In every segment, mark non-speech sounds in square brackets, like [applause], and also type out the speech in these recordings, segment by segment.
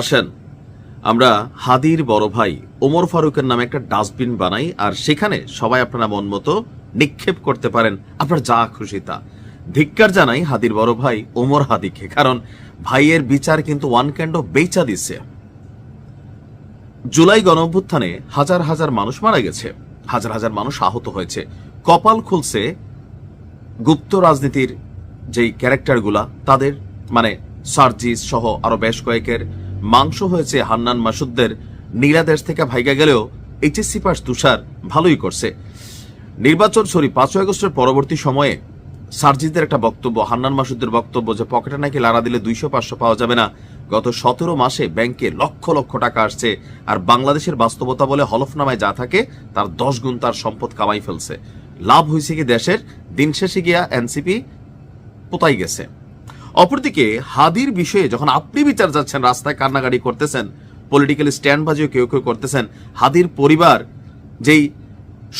আসেন। আমরা হাদির বড় ভাই ওমর ফারুকের নামে একটা ডাস্টবিন বানাই, আর সেখানে সবাই আপনারা মন মতো নিক্ষেপ করতে পারেন। আপনার যা খুশি তা। ধিক্কার জানাই হাদির বড় ভাই ওমর হাদিকে, কারণ ভাইয়ের বিচার কিন্তু ওয়ান ক্যান্ড বেচা দিচ্ছে জুলাই গণঅভ্যুত্থানে হাজার হাজার মানুষ মারা গেছে, হাজার হাজার মানুষ আহত হয়েছে। কপাল খুলছে গুপ্ত রাজনীতির যেই ক্যারেক্টারগুলা, তাদের মানে সার্জিস সহ আরও বেশ কয়েকের মাংস হয়েছে হান্নান মাসুদদের। নীলাদেশ থেকে ভাইগা গেলেও এইচএসসি পাস তুষার ভালোই করছে। নির্বাচন সরি, পাঁচই আগস্টের পরবর্তী সময়ে সার্জিদের একটা বক্তব্য, হান্নান মাসুদের বক্তব্য যে পকেটে নাকি লাড়া দিলে দুইশো, পাঁচশো পাওয়া যাবে না। গত সতেরো মাসে ব্যাংকে লক্ষ লক্ষ টাকা আসছে আর বাংলাদেশের বাস্তবতা বলে হলফনামায় যা থাকে, তার দশ গুণ তার সম্পদ কামাই ফেলছে। লাভ হয়েছে কি দেশের? দিন শেষে গিয়া এনসিপি পোতাই গেছে। অপরদিকে, হাদির বিষয়ে যখন আপনি বিচার যাচ্ছেন রাস্তায় কান্নাকাটি করতেছেন পলিটিক্যাল স্ট্যান্ড বাজিও কেউ কেউ করতেছেন, হাদির পরিবার যেই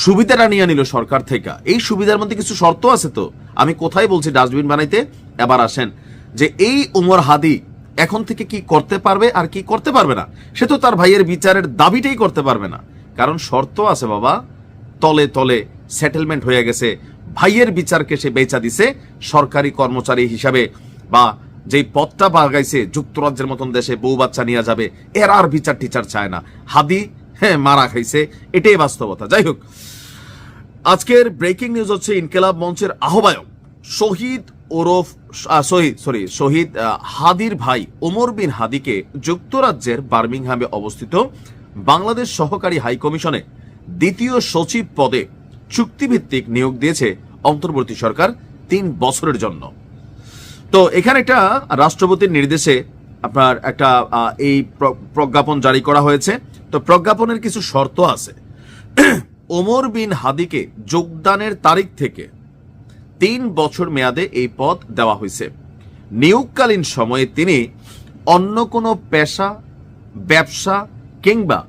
সুবিধাটা নিয়ে নিল সরকার থেকে, এই সুবিধার মধ্যে কিছু শর্ত আছে তো? আমি কোথায় বলছি ডাস্টবিন বানাইতে? এবার আসেন, যে এই উমর হাদি এখন থেকে কি করতে পারবে আর কি করতে পারবে না? সে তো তার ভাইয়ের বিচারের দাবিটাই করতে পারবে না। কারণ শর্ত আছে বাবা, তলে তলে সেটেলমেন্ট হয়ে গেছে, ভাইয়ের বিচারকে সে বেচা দিছে, সরকারি কর্মচারী হিসাবে। বা যেই পদটা বাগাইছে যুক্তরাজ্যের মতন দেশে বউ বাচ্চা নিয়ে যাবে, এর আর বিচার টিচার চায় না। হাদি হ্যাঁ মারা খাইছে, এটাই বাস্তবতা। যাই হোক, আজকের ব্রেকিং নিউজ হচ্ছে ইনকেলাব মঞ্চের আহ্বায়ক শহীদ ওরফ শহীদ সরি শহীদ হাদির ভাই ওমর বিন হাদিকে যুক্তরাজ্যের বার্মিংহামে অবস্থিত বাংলাদেশ সহকারী হাই কমিশনে দ্বিতীয় সচিব পদে চুক্তিভিত্তিক নিয়োগ দিয়েছে অন্তর্বর্তী সরকার তিন বছরের জন্য। তো এখানে একটা রাষ্ট্রপতির নির্দেশে আপনার একটা এই প্র- প্রজ্ঞাপন জারি করা হয়েছে। তো প্রজ্ঞাপনের কিছু শর্ত আছে। [clears throat] ওমর বিন হাদিকে যোগদানের তারিখ থেকে তিন বছর মেয়াদে এই পদ দেওয়া হয়েছে। নিয়োগকালীন সময়ে তিনি অন্য কোনো পেশা, ব্যবসা কিংবা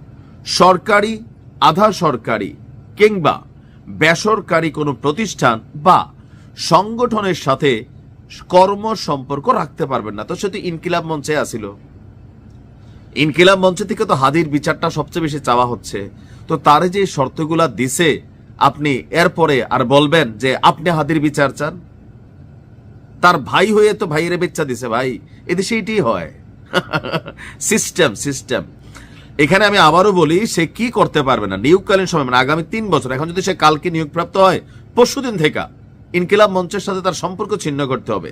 সরকারি, আধা সরকারি কিংবা বেসরকারি কোনো প্রতিষ্ঠান বা সংগঠনের সাথে কর্ম সম্পর্ক রাখতে পারবেন না। তো সে তো ইনকিলাব মঞ্চে আসিল ইনকিলাব মঞ্চ থেকে তো হাদির বিচারটা সবচেয়ে বেশি চাওয়া হচ্ছে। তো তার যে শর্তগুলা দিছে, আপনি এরপরে আর বলবেন যে আপনি হাদির বিচার চান? তার ভাই হয়ে তো ভাইয়ের বেচ্চা দিছে ভাই। এদেশে এটাই হয়। [laughs] সিস্টেম সিস্টেম এখানে আমি আবারও বলি, সে কি করতে পারবে না? নিয়োগকালীন সময় মানে আগামী তিন বছর। এখন যদি সে কালকে নিয়োগপ্রাপ্ত হয়, পরশুদিন থেকে। ইনকিলাব মঞ্চের সাথে তার সম্পর্ক ছিন্ন করতে হবে।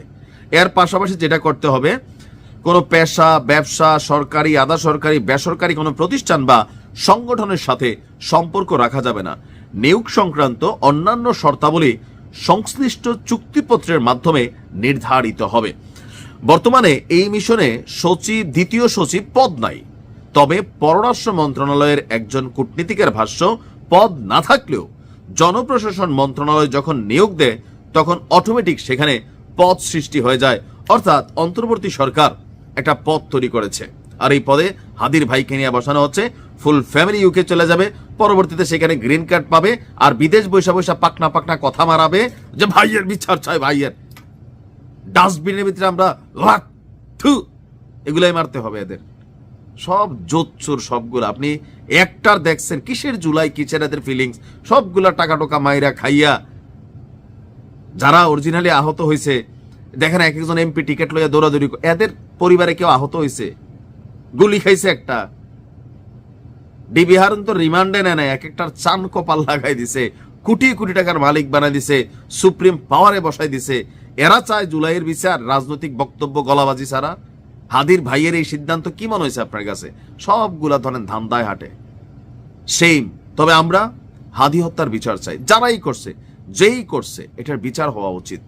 এর পাশাপাশি যেটা করতে হবে, কোনো পেশা, ব্যবসা, সরকারি, আধা সরকারি, বেসরকারি কোনো প্রতিষ্ঠান বা সংগঠনের সাথে সম্পর্ক রাখা যাবে না। নিয়োগ সংক্রান্ত অন্যান্য শর্তাবলী সংশ্লিষ্ট চুক্তিপত্রের মাধ্যমে নির্ধারিত হবে। বর্তমানে এই মিশনে সচিব, দ্বিতীয় সচিব পদ নাই। তবে পররাষ্ট্র মন্ত্রণালয়ের একজন কূটনীতিকের ভাষ্য, পদ না থাকলেও জনপ্রশাসন মন্ত্রণালয় যখন নিয়োগ দেয় তখন অটোমেটিক সেখানে পদ সৃষ্টি হয়ে যায়। অর্থাৎ অন্তর্বর্তী সরকার একটা পদ তৈরি করেছে। আর এই পদে হাদির ভাইকে নিয়ে বসানো হচ্ছে ফুল ফ্যামিলি ইউকে চলে যাবে, পরবর্তীতে সেখানে গ্রিন কার্ড পাবে, আর বিদেশ বৈশা বৈশা পাকনা পাকনা কথা মারাবে, যে ভাইয়ের বিচার চাই ভাইয়ের। ডাস্টবিনের ভিতরে আমরা এগুলাই মারতে হবে এদের। সব জোচ্চুর সবগুলো, আপনি একটার দেখছেন, কিসের জুলাই, কিসের এদের ফিলিংস সবগুলা টাকা টোকা মাইরা খাইয়া যারা অরিজিনালি আহত হয়েছে, দেখেন এক একজন এমপি টিকিট লইয়া দৌড়াদৌড়ি এদের পরিবারে কেউ আহত হয়েছে। গুলি খাইছে একটা। ডিবি হারুন তো রিমান্ডে নেয় না এক একটার চান কপাল লাগাই দিছে, কোটি কোটি টাকার মালিক বানাই দিছে, সুপ্রিম পাওয়ারে বসাই দিছে। এরা চায় জুলাইয়ের বিচার, রাজনৈতিক বক্তব্য গলাবাজি ছাড়া। হাদির ভাইয়ের এই সিদ্ধান্ত কি মনে হয়েছে আপনার কাছে? সবগুলা ধরেন ধান্দায় হাটে। সেইম তবে আমরা হাদি হত্যার বিচার চাই, যারাই করছে যেই করছে এটার বিচার হওয়া উচিত।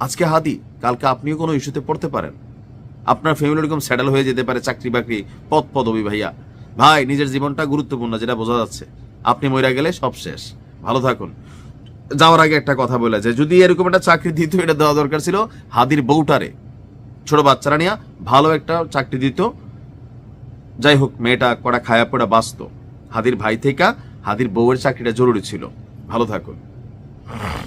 আজকে হাদি, কালকে আপনিও কোনো ইস্যুতে পড়তে পারেন। আপনার ফ্যামিলি এরকম সেটেল হয়ে যেতে পারে চাকরি বাকরি, পদ পদবি ভাইয়া। ভাই, নিজের জীবনটা গুরুত্বপূর্ণ, যেটা বোঝা যাচ্ছে। আপনি মরে গেলে সব শেষ। ভালো থাকুন। যাওয়ার আগে একটা কথা বলে যে, যদি এরকম একটা চাকরি দিত, এটা দেওয়া দরকার ছিল হাদির বউটারে। ছোট বাচ্চারা নিয়ে ভালো একটা চাকরি দিত। যাই হোক, মেয়েটা কটা খায়া পড়া বাঁচত। হাদির ভাই থেকে হাদির বউয়ের চাকরিটা জরুরি ছিল। ভালো থাকুন। Ugh. [sighs] [sighs]